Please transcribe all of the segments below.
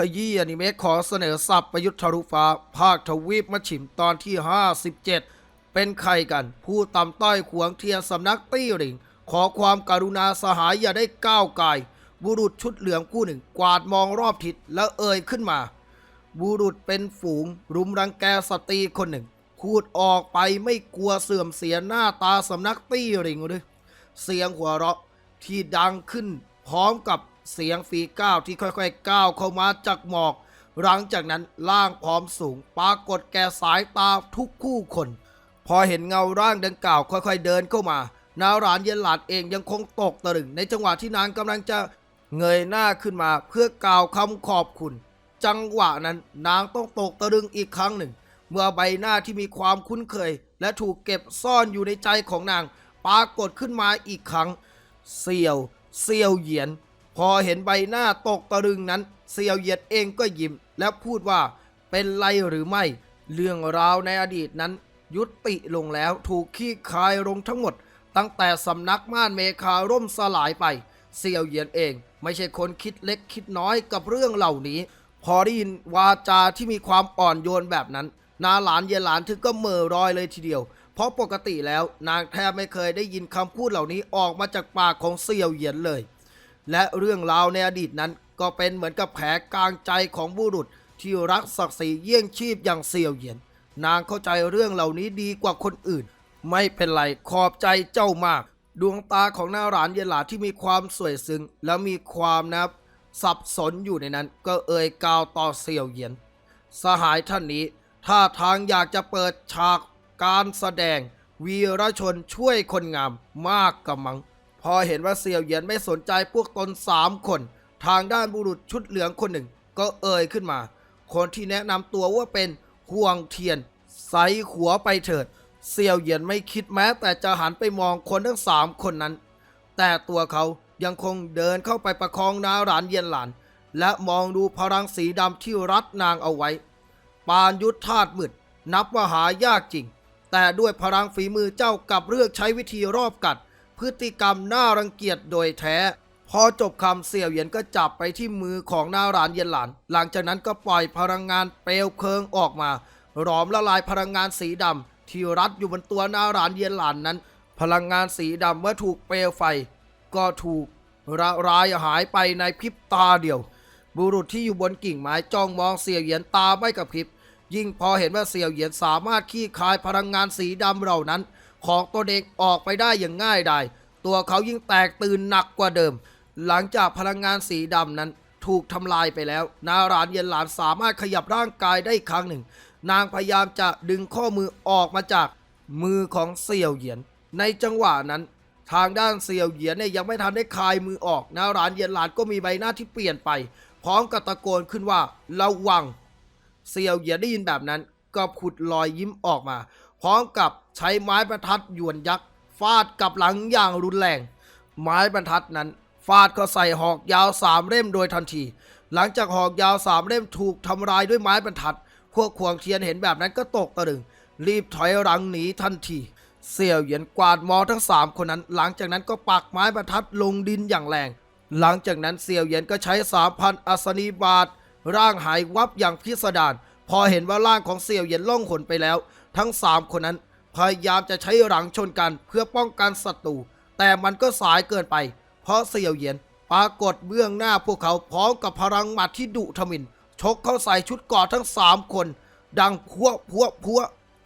ขยี้อนิเมะขอเสนอสับประยุทธ์ทะลุฟ้า ภาคทวีปมชิมตอนที่ 57 เป็นใครกัน ผู้ต่ำต้อยขวงเทียนสำนักตี้หริง ขอความการุณาสหายอย่าได้ก้าวไกายบุรุษชุดเหลืองผู้หนึ่ง กวาดมองรอบทิศแล้วเอ่ยขึ้นมา บุรุษเป็นฝูง รุมรังแกสตรีคนหนึ่ง พูดออกไปไม่กลัวเสื่อมเสียหน้าตาสำนักตี้หริงหรือเสียงหัวเราะที่ดังขึ้นพร้อมกับ เสียงฝีก้าวที่ค่อยๆก้าวเข้ามาจากหมอก หลังจากนั้นร่างพร้อมสูงปรากฏแก่สายตาทุกคู่คน พอเห็นเงาร่างดังกล่าวค่อยๆเดินเข้ามา นาหลานเย็นหลานเองยังคงตกตะลึงในจังหวะที่นางกำลังจะเงยหน้าขึ้นมาเพื่อกล่าวคำขอบคุณ จังหวะนั้นนางต้องตกตะลึงอีกครั้งหนึ่ง เมื่อใบหน้าที่มีความคุ้นเคย และถูกเก็บซ่อนอยู่ในใจของนาง ปรากฏขึ้นมาอีกครั้งเซียวเซียวเหยียน พอเห็นใบหน้าตกตะลึงนั้น เซียวเหยียนเองก็ยิ้มและพูดว่าเป็นไรหรือไม่ เรื่องราวในอดีตนั้น ยุติลงแล้วถูกขี้คายลงทั้งหมด ตั้งแต่สำนักม่านเมคาร่มสลายไป เซียวเหยียนเอง ไม่ใช่คนคิดเล็กคิดน้อยกับเรื่องเหล่านี้ พอได้ยินวาจาที่มีความอ่อนโยนแบบนั้น นาหลานเยหลานถึงก็เม่อรอยเลยทีเดียว เพราะปกติแล้วนางแทบไม่เคยได้ยินคำพูดเหล่านี้ออกมาจากปากของเซียวเหยียนเลย และเรื่องราวในอดีตนั้น ก็เป็นเหมือนกับแผลกลางใจของบุรุษที่รักศักดิ์ศรีเยี่ยงชีพอย่างเซียวเหยียน นางเข้าใจเรื่องเหล่านี้ดีกว่าคนอื่น ไม่เป็นไรขอบใจเจ้ามาก ดวงตาของนาหลานเยลาที่มีความสวยซึ้งและมีความนะสับสนอยู่ในนั้น ก็เอ่ยกล่าวต่อเซียวเหยียน สหายท่านนี้ถ้าทางอยากจะเปิดฉากการแสดง วีรชนช่วยคนงามมากกำมัง พอเห็นว่าเสี่ยวเหยียนไม่สนใจพวกตนสามคน ทางด้านบุรุษชุดเหลืองคนหนึ่ง ก็เอ่ยขึ้นมา คนที่แนะนำตัวว่าเป็นห่วงเทียนใส่ขัวไปเถิด เสี่ยวเหยียนไม่คิดแม้ แต่จะหันไปมองคนทั้งสามคนนั้น แต่ตัวเขายังคงเดินเข้าไปประคองนาหลานเย็นหลาน และมองดูพลังสีดำที่รัดนางเอาไว้ ปานยุทธธาตุมืดนับว่าหายากจริง แต่ด้วยพลังฝีมือเจ้ากลับเลือกใช้วิธีรอบกัด พฤติกรรมน่ารังเกียจโดยแท้ พอจบคำเสี่ยวเหยียนก็จับไปที่มือของนาหลานเย็นหลาน หลังจากนั้นก็ปล่อยพลังงานเปลวเพลิงออกมา หลอมละลายพลังงานสีดำที่รัดอยู่บนตัวนาหลานเย็นหลานนั้น พลังงานสีดำเมื่อถูกเปลวไฟ ก็ถูกระลายหายไปในพริบตาเดียว บุรุษที่อยู่บนกิ่งไม้จ้องมองเสี่ยวเหยียนตาไม่กระพริบยิ่งพอเห็นว่าเสี่ยวเหยียนสามารถขี้คายพลังงานสีดำเหล่านั้น ของตัวเด็กออกไปได้อย่างง่ายดาย ตัวเขายิ่งแตกตื่นหนักกว่าเดิม หลังจากพลังงานสีดำนั้นถูกทำลายไปแล้ว นาหลานเย็นหลานสามารถขยับร่างกายได้ครั้งหนึ่ง นางพยายามจะดึงข้อมือออกมาจากมือของเสี่ยวเหยียน ในจังหวะนั้น ทางด้านเสี่ยวเหยียนเนี่ยยังไม่ทันได้คลายมือออก นาหลานเย็นหลานก็มีใบหน้าที่เปลี่ยนไป พร้อมกับตะโกนขึ้นว่าระวังเซียวเหยียนได้ยินแบบนั้น ก็ผุดรอยยิ้มออกมา พร้อมกับใช้ไม้บรรทัดหยวนยักษ์ฟาดกับหลังอย่างรุนแรง ไม้บรรทัดนั้นฟาดเข้าใส่หอกยาวสามเล่มโดยทันที หลังจากหอกยาวสามเล่มถูกทำลายด้วยไม้บรรทัด พวกขวงเทียนเห็นแบบนั้นก็ตกตะลึง รีบถอยหลังหนีทันที เสี่ยวเหยียนกวาดมอทั้งสามคนนั้น หลังจากนั้นก็ปักไม้บรรทัดลงดินอย่างแรง หลังจากนั้นเสี่ยวเหยียนก็ใช้สามพันอัศนีบาท ร่างหายวับอย่างพิสดาร พอเห็นว่าร่างของเสี่ยวเหยียนล่องหนไปแล้ว ทั้งสามคนนั้น พยายามจะใช้หลังชนกันเพื่อป้องกันศัตรูแต่มันก็สายเกินไป เพราะเสี่ยวเหยียนปรากฏเบื้องหน้าพวกเขาพร้อมกับพลังหมัดที่ดุทมินชกเข้าใส่ชุดเกอดทั้งสามคน ดังพัวพัวพัว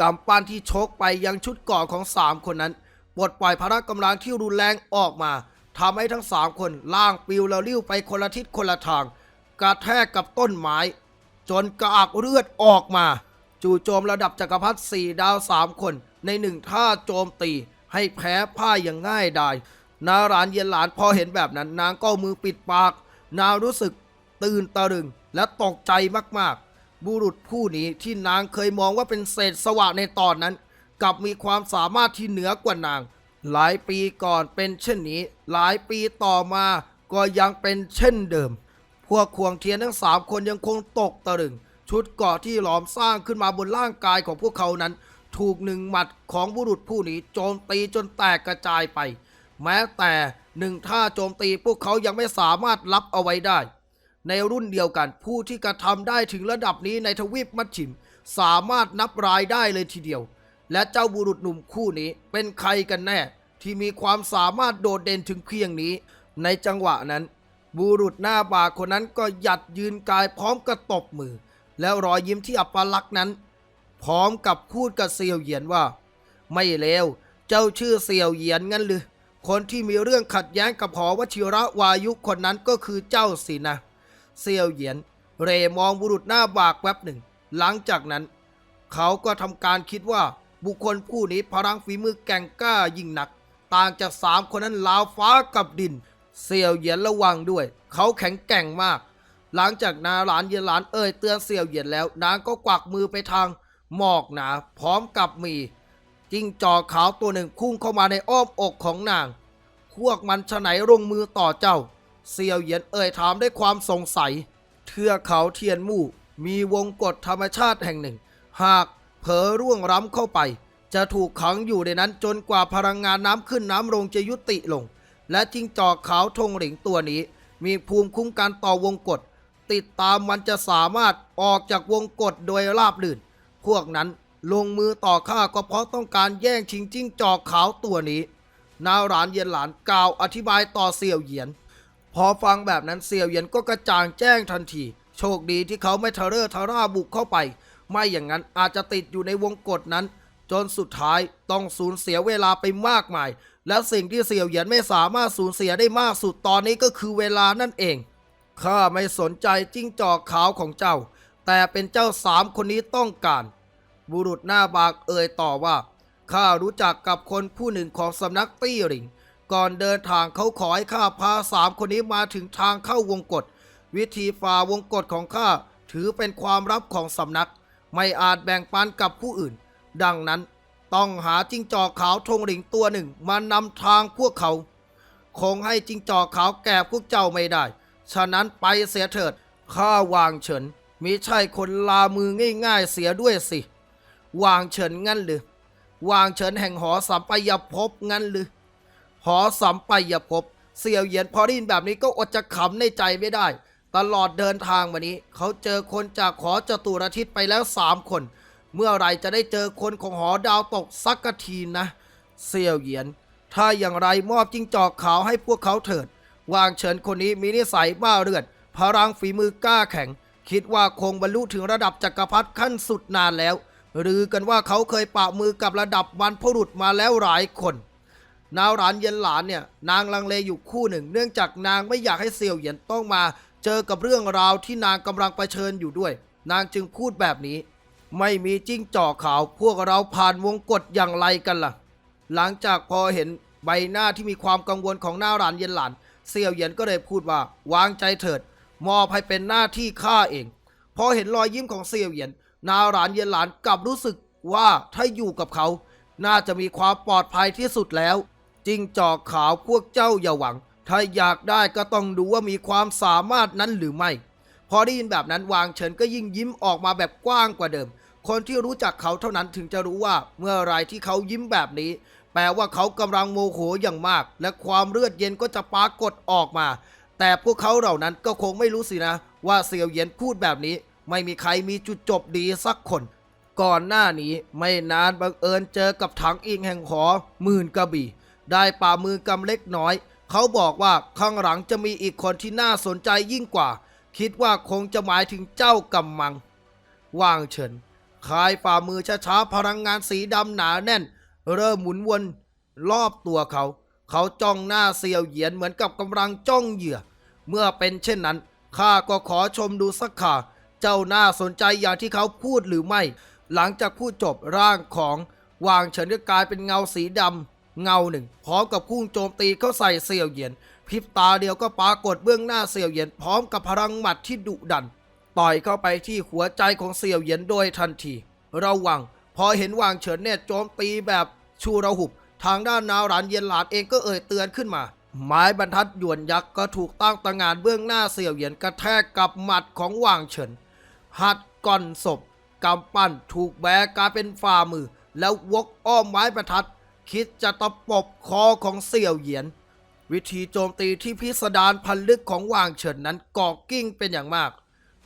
กำปั้นที่ชกไปยังชุดเกอดของสามคนนั้นปลดปล่อยพละกำลังที่รุนแรงออกมาทำให้ทั้งสามคนล่างปลิวแล้วลิ้วไปคนละทิศคนละทาง กระแทกกับต้นไม้ จนกระอักเลือดออกมา จู่โจมระดับจักรพรรดิสี่ดาวสามคน ในหนึ่งท่าโจมตี ให้แพ้พ่ายอย่างง่ายดายนาหลานเย็นหลานพอเห็นแบบนั้น นางก็มือปิดปาก นางรู้สึกตื่นตะลึงและตกใจมากๆ บุรุษผู้นี้ที่นางเคยมองว่าเป็นเศษสวะในตอนนั้น กลับมีความสามารถที่เหนือกว่านาง หลายปีก่อนเป็นเช่นนี้ หลายปีต่อมาก็ยังเป็นเช่นเดิม พวกควงเทียนทั้งสามคนยังคงตกตะลึง ชุดเกราะที่หลอมสร้างขึ้นมาบนร่างกายของพวกเขานั้น ถูกหนึ่งหมัดของบุรุษผู้นี้โจมตีจนแตกกระจายไป แม้แต่หนึ่งท่าโจมตีพวกเขายังไม่สามารถรับเอาไว้ได้ ในรุ่นเดียวกันผู้ที่กระทำได้ถึงระดับนี้ในทวีปมัชชิม สามารถนับรายได้เลยทีเดียว และเจ้าบุรุษหนุ่มคู่นี้เป็นใครกันแน่ ที่มีความสามารถโดดเด่นถึงเพียงนี้ ในจังหวะนั้น บุรุษหน้าบากคนนั้นก็หยัดยืนกายพร้อมกับตบมือ แล้วรอยยิ้มที่อัปลักษณ์นั้น พร้อมกับพูดกับเซียวเหยียนว่า ไม่เลวเจ้าชื่อเสี่ยวเหยียนงั้นหรือคนที่มีเรื่องขัดแย้งกับหอวชิระวายุคนนั้นก็คือเจ้าสินะเสี่ยวเหยียน เรมองบุรุษหน้าบากแวบหนึ่ง หลังจากนั้น เขาก็ทำการคิดว่าบุคคลผู้นี้พลังฝีมือแก่งกล้ายิ่งหนัก ต่างจากสามคนนั้นลาวฟ้ากับดิน เสี่ยวเหยียนระวังด้วย เขาแข็งแกร่งมาก หลังจากนาหลานเยียนหลานเอ่ยเตือนเสี่ยวเหยียนแล้ว นางก็กวักมือไปทางหมอกหนา พร้อมกับมีจิ้งจอกขาวตัวหนึ่งพุ่งเข้ามาในอ้อมอกของนาง พวกมันฉะไหนลงมือต่อเจ้าเซียวเหยียนเอ่ยถามด้วยความสงสัย เทือกเขาเทียนมู่ มีวงกฎธรรมชาติแห่งหนึ่ง หากเผลอร่วงล้ำเข้าไป จะถูกขังอยู่ในนั้นจนกว่าพลังงานน้ำขึ้นน้ำลงจะยุติลง และจิ้งจอกขาวทงหลิงตัวนี้ มีภูมิคุ้มกันต่อวงกฎติดตามมันจะสามารถออกจากวงกฎโดยราบรื่น พวกนั้นลงมือต่อข้าก็เพราะต้องการแย่งชิงจิ้งจอกขาวตัวนี้ นาวหลานเย็นหลานกล่าวอธิบายต่อเสี่ยวเหยียน พอฟังแบบนั้นเสี่ยวเหยียนก็กระจ่างแจ้งทันที โชคดีที่เขาไม่ทะเรอทะร่าบุกเข้าไป ไม่อย่างนั้นอาจจะติดอยู่ในวงกฏนั้น จนสุดท้ายต้องสูญเสียเวลาไปมากมาย และสิ่งที่เสี่ยวเหยียนไม่สามารถสูญเสียได้มากสุดตอนนี้ก็คือเวลานั่นเอง ข้าไม่สนใจจิ้งจอกขาวของเจ้า แต่เป็นเจ้าสามคนนี้ต้องการ บุรุษหน้าบากเอ่ยต่อว่า ข้ารู้จักกับคนผู้หนึ่งของสำนักตี้หริง ก่อนเดินทางเขาขอให้ข้าพาสามคนนี้มาถึงทางเข้าวงกฏ วิธีฝ่าวงกฏของข้าถือเป็นความลับของสำนัก ไม่อาจแบ่งปันกับผู้อื่น ดังนั้น ต้องหาจิ้งจอกขาวธงหลิงตัวหนึ่งมานำทางพวกเขา คงให้จิ้งจอกขาวแก่พวกเจ้าไม่ได้ ฉะนั้นไปเสียเถิด ข้าวางเฉินมิใช่คนลามือง่ายๆเสียด้วยสิ วางเฉินงั้นหรือ วางเฉินแห่งหอสัมปยภพงั้นหรือ หอสัมปยภพเสี่ยวเหยียนพอได้ยินแบบนี้ก็อดจะขำในใจไม่ได้ ตลอดเดินทางมานี้ เขาเจอคนจากหอจตุรทิศไปแล้วสามคน เมื่อไรจะได้เจอคนของหอดาวตกสักทีนะเสี่ยวเหยียน ถ้าอย่างไรมอบจิ้งจอกขาวให้พวกเขาเถิด วางเฉินคนนี้มีนิสัยบ้าเลือด พลังฝีมือกล้าแข็ง คิดว่าคงบรรลุถึงระดับจักรพรรดิขั้นสุดนานแล้ว หรือกันว่าเขาเคยปะมือกับระดับบรรพบุรุษมาแล้วหลายคนนาวหลานเย็นหลานเนี่ยนางลังเลอยู่คู่หนึ่ง เนื่องจากนางไม่อยากให้เซียวเหยียนต้องมา เจอกับเรื่องราวที่นางกำลังเผชิญอยู่ด้วย นางจึงพูดแบบนี้ ไม่มีจิ้งจอกขาวพวกเราผ่านวงกฏอย่างไรกันล่ะ หลังจากพอเห็นใบหน้าที่มีความกังวลของหน้าหลานเย็นหลานเซียวเหยียนก็เลยพูดว่าวางใจเถิด มอบให้เป็นหน้าที่ข้าเอง พอเห็นรอยยิ้มของเซียวเหยียนนาหลานเย็นหลานกลับรู้สึกว่าถ้าอยู่กับเขา น่าจะมีความปลอดภัยที่สุดแล้วจิ้งจอกขาวพวกเจ้าอย่าหวัง ถ้าอยากได้ก็ต้องดูว่ามีความสามารถนั้นหรือไม่ พอได้ยินแบบนั้นวางเฉินก็ยิ่งยิ้มออกมาแบบกว้างกว่าเดิม คนที่รู้จักเขาเท่านั้นถึงจะรู้ว่าเมื่อไรที่เขายิ้มแบบนี้ แปลว่าเขากำลังโมโหอย่างมาก และความเลือดเย็นก็จะปรากฏออกมา แต่พวกเขาเหล่านั้นก็คงไม่รู้สินะ ว่าเซียวเยียนพูดแบบนี้ ไม่มีใครมีจุดจบดีสักคน ก่อนหน้านี้ไม่นานบังเอิญเจอกับถังอิงแห่งหอหมื่นกระบี่ ได้ป่ามือกำเล็กน้อย เขาบอกว่าข้างหลังจะมีอีกคนที่น่าสนใจยิ่งกว่า คิดว่าคงจะหมายถึงเจ้ากำมังว่างเฉิน คลายฝ่ามือช้าๆพลังงานสีดำหนาแน่น เริ่มหมุนวนรอบตัวเขา เขาจ้องหน้าเซียวเหยียนเหมือนกับกำลังจ้องเหยื่อ เมื่อเป็นเช่นนั้นข้าก็ขอชมดูสักข่าเจ้าน่าสนใจอย่างที่เขาพูดหรือไม่ หลังจากพูดจบร่างของวางเฉินก็กลายเป็นเงาสีดำเงาหนึ่งพร้อมกับพุ่งโจมตีเข้าใส่เซียวเหยียนพริบตาเดียวก็ปรากฏเบื้องหน้าเซียวเหยียนพร้อมกับพลังหมัดที่ดุดัน ต่อยเข้าไปที่หัวใจของเซียวเหยียนโดยทันที ระวัง พอเห็นวางเฉินเนี่ยโจมตีแบบชูระหุบ ทางด้านนาวหลานเย็นหลานเองก็เอ่ยเตือนขึ้นมา ไม้บรรทัดหยวนยักษ์ก็ถูกตั้งตางานเบื้องหน้าเสี่ยวเหยียนกระแทกกับหมัดของวางเฉิน หัดก่อนศพกำปั้นถูกแบกลายเป็นฝ่ามือ แล้ววกอ้อมไม้บรรทัด คิดจะตะปบคอของเสี่ยวเหยียน วิธีโจมตีที่พิสดารพันลึกของวางเฉินนั้นก่อกิ้งเป็นอย่างมาก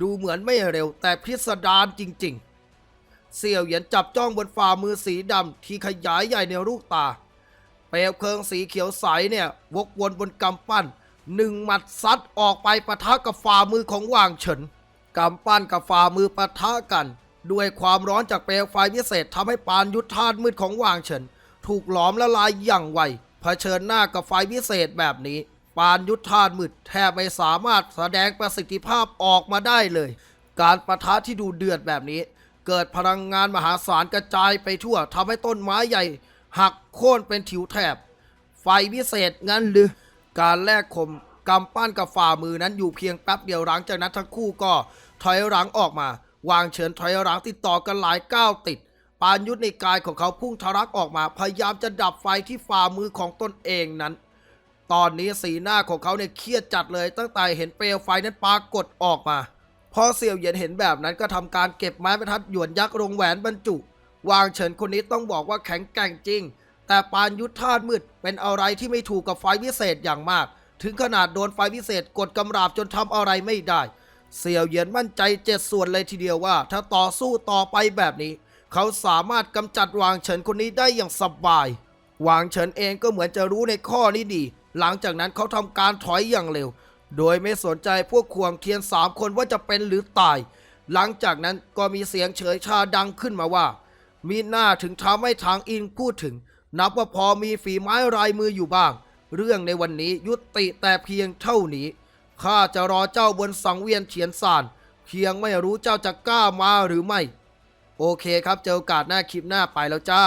ดูเหมือนไม่เร็วแต่พิสดารจริง ๆ เสี่ยวเหยียนจับจ้องบนฝ่ามือสีดำที่ขยายใหญ่ในลูกตา เปลวเพลิงสีเขียวใสเนี่ย วกวนบนกำปั้นหนึ่งหมัดซัดออกไปปะทะกับฝ่ามือของวางเฉินกำปั้นกับฝ่ามือปะทะกัน ด้วยความร้อนจากเปลวไฟพิเศษทำให้ปานยุทธาตมืดของวางเฉินถูกหลอมละลายอย่างไวเผชิญหน้ากับไฟพิเศษแบบนี้ ปานยุทธาตุมืดแทบไม่สามารถแสดงประสิทธิภาพออกมาได้เลย การประทะที่ดูเดือดแบบนี้ เกิดพลังงานมหาศาลกระจายไปทั่วทำให้ต้นไม้ใหญ่ หักโค่นเป็นถิวแถบ ไฟพิเศษงั้นหรือ การแลกคมกำปั้นกับฝ่ามือนั้นอยู่เพียงแป๊บเดียวหลังจากนั้นทั้งคู่ก็ถอยหลังออกมา วางเฉินถอยหลังติดต่อกันหลายก้าวติด ปานยุทธในกายของเขาพุ่งทะลักออกมา พยายามจะดับไฟที่ฝ่ามือของตนเองนั้น ตอนนี้สีหน้าของเขาเนี่ยเครียดจัดเลย ตั้งแต่เห็นเปลวไฟนั้นปรากฏออกมา พอเสี่ยวเหยียนเห็นแบบนั้นก็ทำการเก็บไม้บรรทัดหยวนยักษ์ลงแหวนบรรจุ วางเฉินคนนี้ต้องบอกว่าแข็งแกร่งจริง แต่ปานยุทธธาตุมืดเป็นอะไรที่ไม่ถูกกับไฟวิเศษอย่างมาก ถึงขนาดโดนไฟวิเศษกดกำราบจนทำอะไรไม่ได้ เสี่ยวเหยียนมั่นใจเจ็ดส่วนเลยทีเดียวว่า ถ้าต่อสู้ต่อไปแบบนี้ เขาสามารถกำจัดวางเฉินคนนี้ได้อย่างสบายวางเฉินเองก็เหมือนจะรู้ในข้อนี้ดี หลังจากนั้นเขาทำการถอยอย่างเร็ว โดยไม่สนใจพวกควงเทียนสามคนว่าจะเป็นหรือตาย หลังจากนั้นก็มีเสียงเฉยชาดังขึ้นมาว่า มีหน้าถึงทำให้ทางอินพูดถึง นับว่าพอมีฝีไม้ลายมืออยู่บ้าง เรื่องในวันนี้ยุติแต่เพียงเท่านี้ข้าจะรอเจ้าบนสังเวียนเฉียนซานเพียงไม่รู้เจ้าจะกล้ามาหรือไม่ โอเคครับเจอโอกาสหน้าคลิปหน้าไปแล้วจ้า